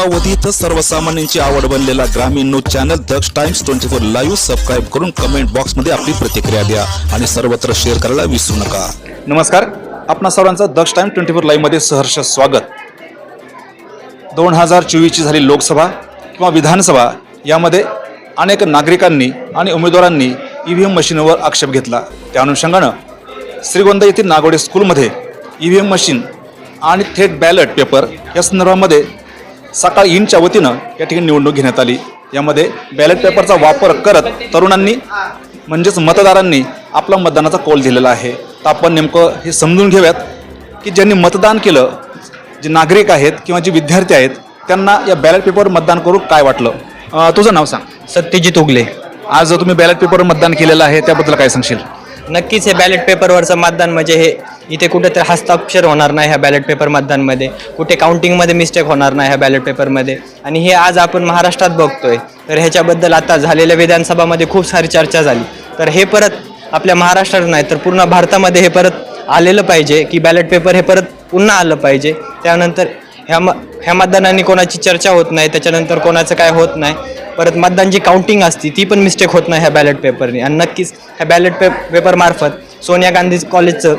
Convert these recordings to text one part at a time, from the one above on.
अल्पावधीत सर्वसामान्यांची आवड बनलेला ग्रामीण news channel Daksh times twenty four live subscribe करून कमेंट बॉक्समध्ये आपली प्रतिक्रिया द्या आणि सर्वत्र शेअर करायला विसरू नका. नमस्कार. आपणा सर्वांचं दक्ष टाइम ट्वेंटी फोर लाईव्हमध्ये सहर्ष स्वागत. दोन हजार चोवीसची झाली लोकसभा किंवा विधानसभा यामध्ये अनेक नागरिकांनी आणि उमेदवारांनी ई व्ही एम मशीनवर आक्षेप घेतला. त्या अनुषंगानं श्रीगोंदा येथील नागोडे स्कूलमध्ये ई व्ही एम मशीन आणि थेट बॅलेट पेपर या संदर्भामध्ये सकाळी इनच्या वतीनं या ठिकाणी निवडणूक घेण्यात आली. यामध्ये बॅलेट पेपरचा वापर करत तरुणांनी म्हणजेच मतदारांनी आपला मतदानाचा कौल दिलेला आहे. तर आपण नेमकं हे समजून घेऊयात की ज्यांनी मतदान केलं जे नागरिक आहेत किंवा जे विद्यार्थी आहेत त्यांना या बॅलेट पेपरवर मतदान करू काय वाटलं? अं, तुझं नाव सांग. सत्यजित उगले. आज तुम्ही बॅलेट पेपरवर मतदान केलेलं आहे त्याबद्दल काय सांगशील? नक्कीच हे बॅलेट पेपरवरचं मतदान म्हणजे हे इथे कुठेतरी हस्ताक्षर होणार नाही ह्या बॅलेट पेपर मतदानमध्ये. कुठे काउंटिंगमध्ये मिस्टेक होणार नाही ह्या बॅलेट पेपरमध्ये आणि हे आज आपण महाराष्ट्रात बघतोय. तर ह्याच्याबद्दल आता झालेल्या विधानसभामध्ये खूप सारी चर्चा झाली. तर हे परत आपल्या महाराष्ट्रात नाही तर पूर्ण भारतामध्ये हे परत आलेलं पाहिजे की बॅलेट पेपर हे परत पुन्हा आलं पाहिजे. त्यानंतर ह्या म ह्या मतदानाने कोणाची चर्चा होत नाही त्याच्यानंतर कोणाचं काय होत नाही. परत मतदान जी काउंटिंग असते ती पण मिस्टेक होत नाही ह्या बॅलेट पेपरने आणि नक्कीच ह्या बॅलेट पे पेपरमार्फत सोनिया गांधी कॉलेजचं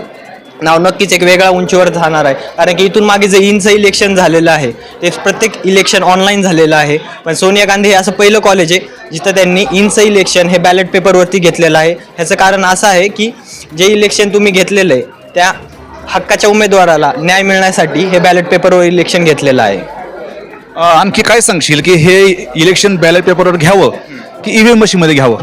नाव नक्कीच एक वेगळ्या उंचीवर जाणार आहे. कारण की इथून मागे जे इनचं इलेक्शन झालेलं आहे ते प्रत्येक इलेक्शन ऑनलाईन झालेलं आहे. पण सोनिया गांधी हे असं पहिलं कॉलेज आहे जिथं त्यांनी इनचं इलेक्शन हे बॅलेट पेपरवरती घेतलेलं आहे. ह्याचं कारण असं आहे की जे इलेक्शन तुम्ही घेतलेलं आहे त्या हक्काच्या उमेदवाराला न्याय मिळण्यासाठी हे बॅलेट पेपरवर इलेक्शन घेतलेलं आहे. आणखी काय सांगशील की हे इलेक्शन बॅलेट पेपरवर घ्यावं की ई व्ही एम मशीनमध्ये घ्यावं?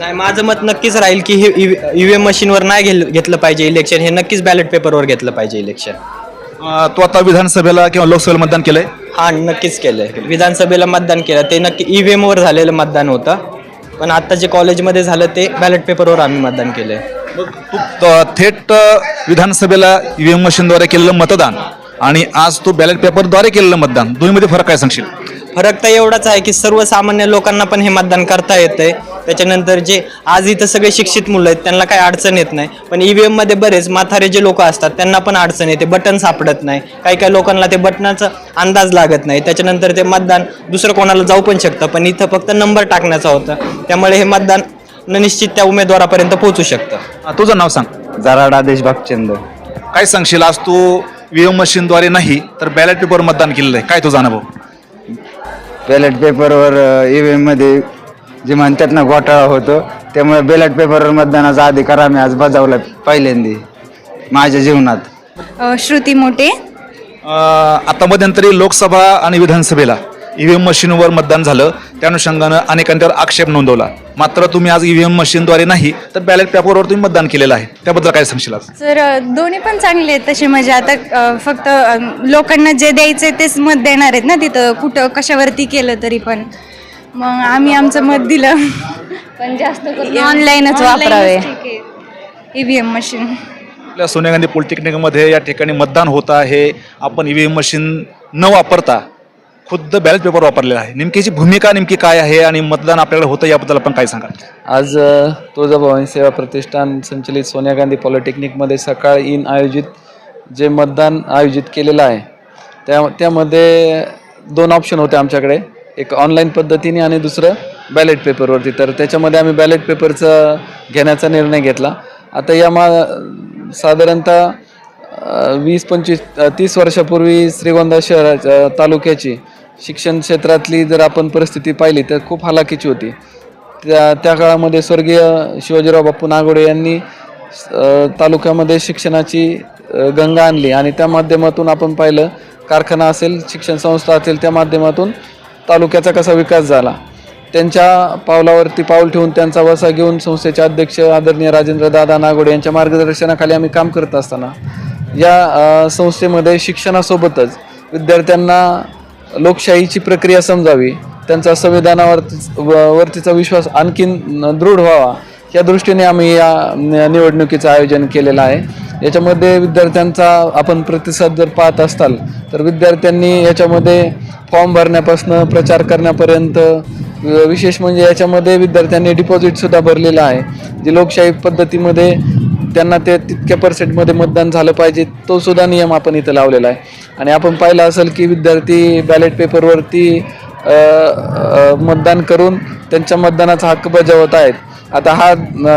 नाही माझं मत नक्कीच राहील की हे ई व्ही एम मशीनवर नाही घेल घेतलं पाहिजे इलेक्शन हे नक्कीच बॅलेट पेपरवर घेतलं पाहिजे इलेक्शन अं, तू आता विधानसभेला किंवा लोकसभेला मतदान केलंय? हा नक्कीच केलंय. विधानसभेला मतदान केलं. ते नक्की ई व्ही एमवर झालेलं मतदान होतं. पण आता जे कॉलेजमध्ये झालं ते बॅलेट पेपरवर आम्ही मतदान केलंय. तू त- थेट अ, विधानसभेला ई व्ही एम मशीनद्वारे केलेलं मतदान आणि आज तू बॅलेट पेपरद्वारे केलेलं मतदान दोन्हीमध्ये फरक काय सांगशील? फरक तर एवढाच आहे की सर्वसामान्य लोकांना पण हे मतदान करता येतंय. त्याच्यानंतर जे आज इथं सगळे शिक्षित मुलं आहेत त्यांना काही अडचण येत नाही. पण ई व्ही एममध्ये बरेच म्हातारे जे लोक असतात त्यांना पण अडचण येते बटन सापडत नाही. काही काही लोकांना ते बटनाचा अंदाज लागत नाही. त्याच्यानंतर ते मतदान दुसरं कोणाला जाऊ पण शकतं पण इथं फक्त नंबर टाकण्याचा होता. त्यामुळे हे मतदान न निश्चित त्या उमेदवारापर्यंत पोहोचू शकतं. तुझं नाव सांग. जराडा देशभागचंद काय सांगशील आज तू व्ही एम मशीनद्वारे नाही तर बॅलेट पेपर मतदान केलेलं आहे. काय तुझा अनुभव? बॅलेट पेपरवर ई व्ही मध्ये जे म्हणतात ना घोटाळा होतो त्यामुळे बॅलेट पेपरवर मतदानाचा अधिकार आम्ही आज बजावला पहिल्यांदा माझ्या जीवनात. अ, श्रुती मोठे अ, आता मध्यंतरी लोकसभा आणि विधानसभेला ई व्ही एम मशीनवर मतदान झालं. त्या अनुषंगानं अनेकांनी त्यावर आक्षेप नोंदवला. मात्र तुम्ही आज ई व्ही एम मशीनद्वारे नाही तर बॅलेट पेपरवर तुम्ही मतदान केलेलं आहे. त्याबद्दल काय सांगशील आज? अ, दोन्ही पण चांगले आहेत तसे. म्हणजे आता अ, फक्त अ, लोकांना जे द्यायचं तेच मत देणार आहेत ना तिथं. कुठं कशावरती केलं तरी पण. मग आम्ही आमचं मत दिलं. पण जास्त ऑनलाईनच वापरावे. ई व्ही एम मशीन आपल्या सोनिया गांधी पॉलिटेक्निकमध्ये या ठिकाणी मतदान होत आहे. आपण ई व्ही एम मशीन न वापरता खुद्द बॅलेट पेपर वापरलेला आहे. नेमकीची भूमिका नेमकी काय आहे आणि मतदान आपल्याला होतं याबद्दल आपण काय सांगाल? आज तुळजाभवानी सेवा प्रतिष्ठान संचलित सोनिया गांधी पॉलिटेक्निकमध्ये सकाळ इन आयोजित जे मतदान आयोजित केलेलं आहे त्या त्यामध्ये दोन ऑप्शन होते आमच्याकडे. एक ऑनलाईन पद्धतीने आणि दुसरं बॅलेट पेपरवरती तर त्याच्यामध्ये आम्ही बॅलेट पेपरचा घेण्याचा निर्णय घेतला. आता या मा साधारणतः वीस पंचवीस तीस वर्षापूर्वी श्रीगोंदा शहराच्या तालुक्याची शिक्षण क्षेत्रातली जर आपण परिस्थिती पाहिली तर खूप हालाकीची होती. त्या त्या काळामध्ये स्वर्गीय शिवाजीराव बाप्पू नागोडे यांनी तालुक्यामध्ये शिक्षणाची गंगा आणली. आणि त्या माध्यमातून आपण पाहिलं कारखाना असेल शिक्षण संस्था असेल त्या माध्यमातून तालुक्याचा कसा विकास झाला? त्यांच्या पावलावरती पाऊल ठेवून त्यांचा वसा घेऊन संस्थेचे अध्यक्ष आदरणीय राजेंद्र दादा नागोडे यांच्या मार्गदर्शनाखाली आम्ही काम करत असताना या संस्थेमध्ये शिक्षणासोबतच विद्यार्थ्यांना लोकशाहीची प्रक्रिया समजावी त्यांचा संविधानावर वरतीचा विश्वास आणखीन दृढ व्हावा या दृष्टीने आम्ही या निवडणुकीचं आयोजन केलेलं आहे. याच्यामध्ये विद्यार्थ्यांचा आपण प्रतिसाद जर पाहत असताल तर विद्यार्थ्यांनी याच्यामध्ये फॉर्म भरण्यापासून प्रचार करण्यापर्यंत विशेष म्हणजे याच्यामध्ये विद्यार्थ्यांनी डिपॉझिटसुद्धा भरलेलं आहे. जे लोकशाही पद्धतीमध्ये त्यांना ते तितक्या पर्सेंटमध्ये मतदान झालं पाहिजे तो सुद्धा नियम आपण इथं लावलेला आहे. आणि आपण पाहिलं असेल की विद्यार्थी बॅलेट पेपरवरती मतदान करून त्यांच्या मतदानाचा हक्क बजावत आहेत. आता हा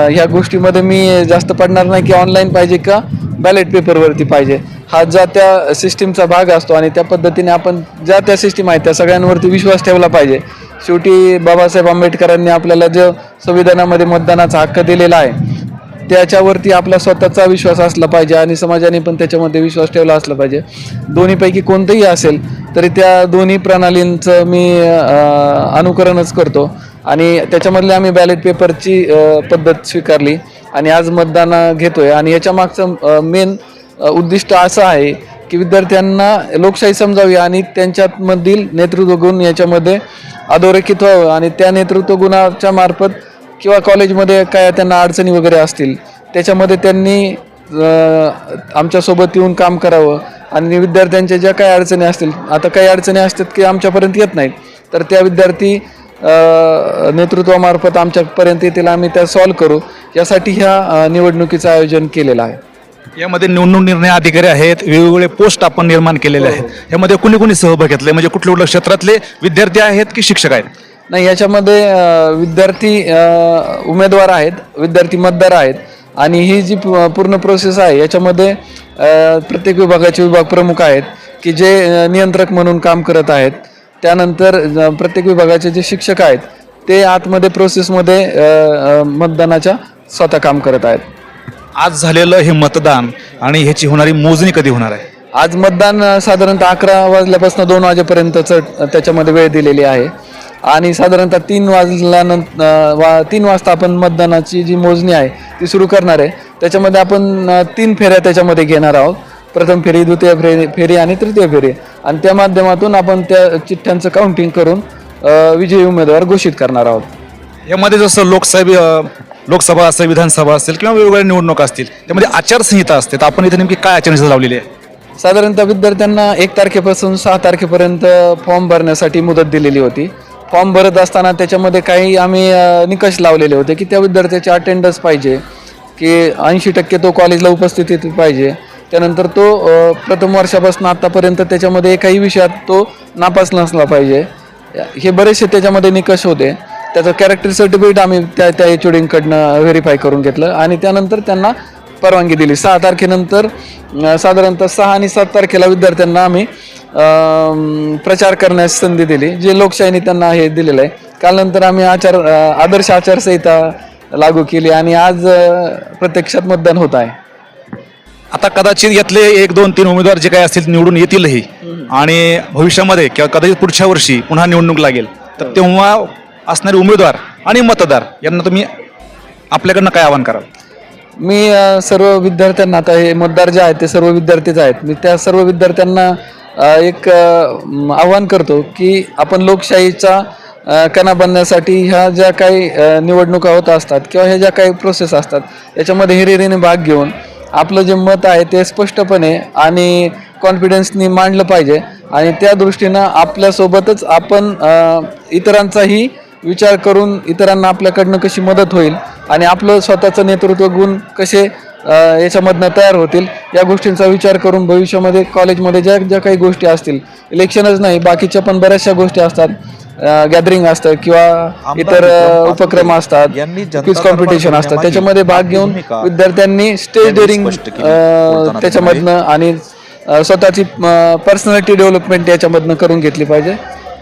ह्या गोष्टीमध्ये मी जास्त पडणार नाही की ऑनलाईन पाहिजे का बॅलेट पेपरवरती पाहिजे. हा ज्या त्या सिस्टीमचा भाग असतो आणि त्या पद्धतीने आपण ज्या त्या सिस्टीम आहेत त्या सगळ्यांवरती विश्वास ठेवला पाहिजे. शेवटी बाबासाहेब आंबेडकरांनी आपल्याला जो संविधानामध्ये मतदानाचा हक्क दिलेला आहे त्याच्यावरती आपला स्वतःचा विश्वास असला पाहिजे आणि समाजाने पण त्याच्यामध्ये विश्वास ठेवला असला पाहिजे. दोन्हीपैकी कोणतंही असेल तरी त्या दोन्ही प्रणालींचं मी अनुकरणच करतो. आणि त्याच्यामधले आम्ही बॅलेट पेपरची पद्धत स्वीकारली आणि आज मतदान घेतोय. आणि याच्या मागचं मेन उद्दिष्ट असं आहे की विद्यार्थ्यांना लोकशाही समजावी आणि त्यांच्यामधील नेतृत्व गुण याच्यामध्ये अधोरेखित व्हावं. आणि त्या नेतृत्व गुणाच्या मार्फत किंवा कॉलेजमध्ये काय त्यांना अडचणी वगैरे असतील त्याच्यामध्ये त्यांनी आमच्यासोबत येऊन काम करावं. आणि विद्यार्थ्यांच्या ज्या काही अडचणी असतील आता काही अडचणी असतात की आमच्यापर्यंत येत नाहीत तर त्या विद्यार्थी नेतृत्वामार्फत आमच्यापर्यंत येतील आम्ही त्या सॉल्व करू. यासाठी ह्या निवडणुकीचं आयोजन केलेलं आहे. यामध्ये निवडणूक निर्णय अधिकारी आहेत वेगवेगळे पोस्ट आपण निर्माण केलेले आहेत. यामध्ये कुणी कुणी सहभाग घेतले? म्हणजे कुठल्या कुठल्या क्षेत्रातले विद्यार्थी आहेत की शिक्षक आहेत? नाही याच्यामध्ये विद्यार्थी उमेदवार आहेत विद्यार्थी मतदार आहेत. आणि ही जी पू- पूर्ण प्रोसेस आहे याच्यामध्ये अ, प्रत्येक विभागाचे विभाग प्रमुख आहेत की जे अ, नियंत्रक म्हणून काम करत आहेत. त्यानंतर प्रत्येक विभागाचे जे शिक्षक आहेत ते आतमध्ये प्रोसेसमध्ये मतदानाच्या स्वतः काम करत आहेत. आज झालेलं हे मतदान आणि ह्याची होणारी मोजणी कधी होणार आहे? आज मतदान साधारणतः अकरा वाजल्यापासून दोन वाजेपर्यंतच त्याच्यामध्ये वेळ दिलेली आहे. आणि साधारणतः तीन वाजल्यानंतर वा तीन वाजता आपण मतदानाची जी मोजणी आहे ती सुरू करणार आहे. त्याच्यामध्ये आपण तीन फेऱ्या त्याच्यामध्ये घेणार आहोत. प्रथम फेरी द्वितीय फेरी फेरी आणि तृतीय फेरी. आणि त्या माध्यमातून आपण त्या चिठ्ठ्यांचं काउंटिंग करून विजयी उमेदवार घोषित करणार आहोत. यामध्ये जसं लोकसाहेब अ, लोकसभा असेल विधानसभा असेल किंवा वेगवेगळ्या निवडणुका असतील त्यामध्ये आचारसंहिता असते तर आपण इथे नेमकी काय आचारसंहिता लावलेली आहे? साधारणतः विद्यार्थ्यांना एक तारखेपासून सहा तारखेपर्यंत फॉर्म भरण्यासाठी मुदत दिलेली होती. फॉर्म भरत असताना त्याच्यामध्ये काही आम्ही निकष लावलेले होते की त्या विद्यार्थ्याचे अटेंडन्स पाहिजे की ऐंशी टक्के तो कॉलेजला उपस्थितीत पाहिजे. त्यानंतर तो प्रथम वर्षापासून आत्तापर्यंत त्याच्यामध्ये एकाही विषयात तो नापास नसला पाहिजे. हे बरेचसे त्याच्यामध्ये निकष होते. त्याचं कॅरेक्टर सर्टिफिकेट आम्ही त्या त्या एच ओडींकडनं व्हेरीफाय करून घेतलं आणि त्यानंतर त्यांना परवानगी दिली. सहा तारखेनंतर साधारणतः सहा आणि सात तारखेला विद्यार्थ्यांना आम्ही प्रचार करण्यास संधी दिली जे लोकशाहीने त्यांना हे दिलेलं आहे. काल नंतर आम्ही आचार आदर्श आचारसंहिता लागू केली आणि आज प्रत्यक्षात मतदान होत आहे. आता कदाचित यातले एक दोन तीन उमेदवार जे काही असतील निवडून येतीलही. आणि भविष्यामध्ये किंवा कदाचित पुढच्या वर्षी पुन्हा निवडणूक लागेल. तर तेव्हा असणारे उमेदवार आणि मतदार यांना तुम्ही आपल्याकडनं काय आवाहन कराल? मी सर्व विद्यार्थ्यांना आता हे मतदार जे आहेत ते सर्व विद्यार्थीच आहेत. मी त्या सर्व विद्यार्थ्यांना एक आवाहन करतो की आपण लोकशाहीचा कणा बनण्यासाठी ह्या ज्या काही निवडणुका होत असतात किंवा ह्या ज्या काही प्रोसेस असतात याच्यामध्ये हिरिरीने भाग घेऊन आपलं जे मत आहे ते स्पष्टपणे आणि कॉन्फिडन्सनी मांडलं पाहिजे. आणि त्या दृष्टीनं आपल्यासोबतच आपण इतरांचाही विचार करून इतरांना आपल्याकडनं कशी मदत होईल आणि आपलं स्वतःचं नेतृत्व गुण कसे याच्यामधनं तयार होतील या गोष्टींचा विचार करून भविष्यामध्ये कॉलेजमध्ये ज्या ज्या काही गोष्टी असतील इलेक्शनच नाही बाकीच्या पण बऱ्याचशा गोष्टी असतात. गॅदरिंग असतं किंवा इतर उपक्रम असतात क्विज कॉम्पिटिशन असतात त्याच्यामध्ये भाग घेऊन विद्यार्थ्यांनी स्टेज डेअरिंग त्याच्यामधनं आणि स्वतःची पर्सनॅलिटी डेव्हलपमेंट याच्यामधनं करून घेतली पाहिजे.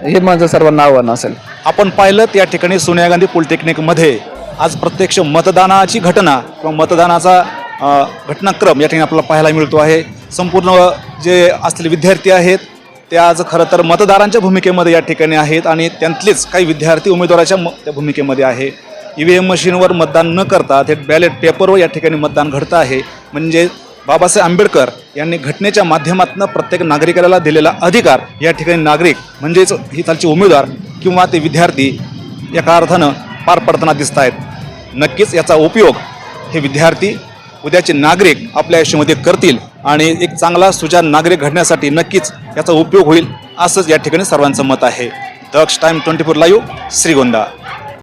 हे माझं सर्वांना आव्हान असेल. आपण पाहिलं या ठिकाणी सोनिया गांधी पॉलिटेक्निकमध्ये आज प्रत्यक्ष मतदानाची घटना किंवा मतदानाचा घटनाक्रम या ठिकाणी आपल्याला पाहायला मिळतो आहे. संपूर्ण जे असलेले विद्यार्थी आहेत ते आज खरं तर मतदारांच्या भूमिकेमध्ये या ठिकाणी आहेत आणि त्यांतलेच काही विद्यार्थी उमेदवाराच्या म त्या भूमिकेमध्ये आहे. ई व्ही एम मशीनवर मतदान न करता थेट बॅलेट पेपरवर या ठिकाणी मतदान घडतं आहे. म्हणजे बाबासाहेब आंबेडकर यांनी घटनेच्या माध्यमातून प्रत्येक नागरिकाला दिलेला अधिकार या ठिकाणी नागरिक म्हणजेच ही चालचे उमेदवार किंवा ते विद्यार्थी एका अर्थानं पार पडताना दिसत आहेत नक्कीच याचा उपयोग हे विद्यार्थी उद्याचे नागरिक आपल्या आयुष्यामध्ये करतील. आणि एक चांगला सुजान नागरिक घडण्यासाठी नक्कीच याचा उपयोग होईल असंच या ठिकाणी सर्वांचं मत आहे. Daksh time twenty four live Shrigonda.